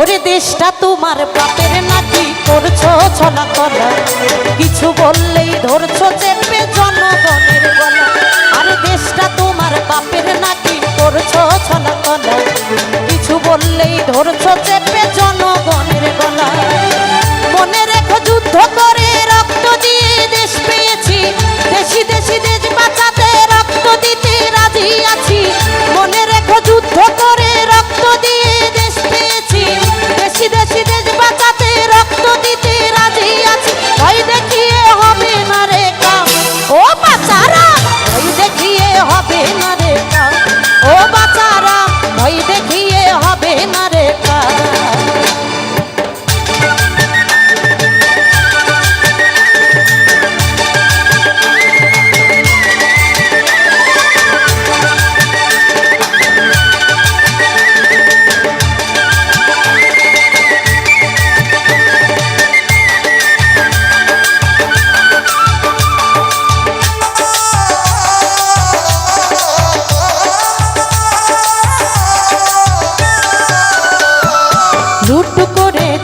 ওরে দেশটা তোমার বাপের নাকি করছ ছলা কলা কিছু বললেই ধরছো চেপে জনগণের গলা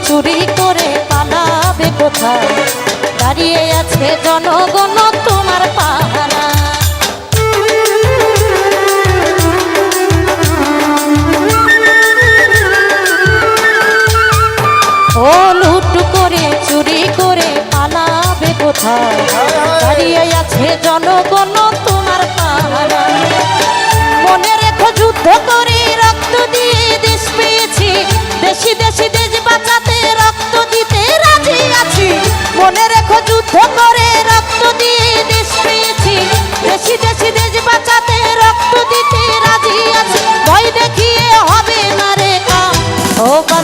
চুরি করে পালাবে কোথায়? দাঁড়িয়ে আছে জনগণ তোমার পাহারা। ও লুট করে, চুরি করে পালাবে কোথায়? দাঁড়িয়ে আছে জনগণ তোমার পাহারা। মনে রেখো যুদ্ধ করে রক্ত দিয়ে দেশ পেয়েছি। দেশি দেশি copa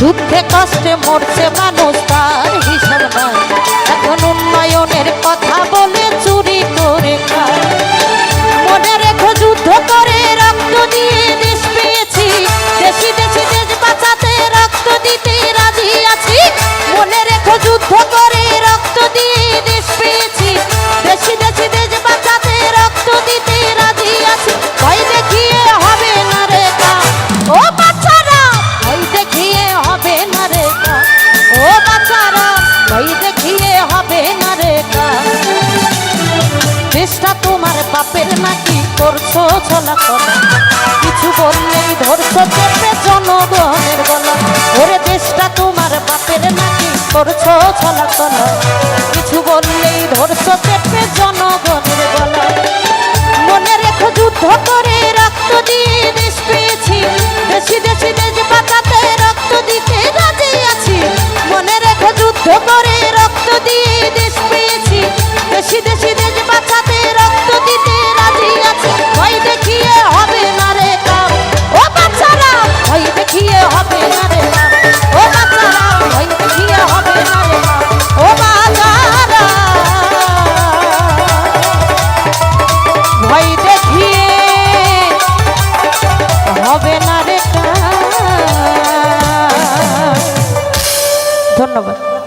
দুঃখে কষ্টে মরছে মানুষ তার হিসাব এখন উন্নয়নের কথা বলে বাচারা ভয় দেখিয়ে হবে না রে চেষ্টা তোমার পাপের নাকি করছ ছলা করা। কিছু বললেই ধরছো চেপে জনগণের গলা। ওরে দেশটা তোমার বাপের নাকি করছ ছলা করা। ধন্যবাদ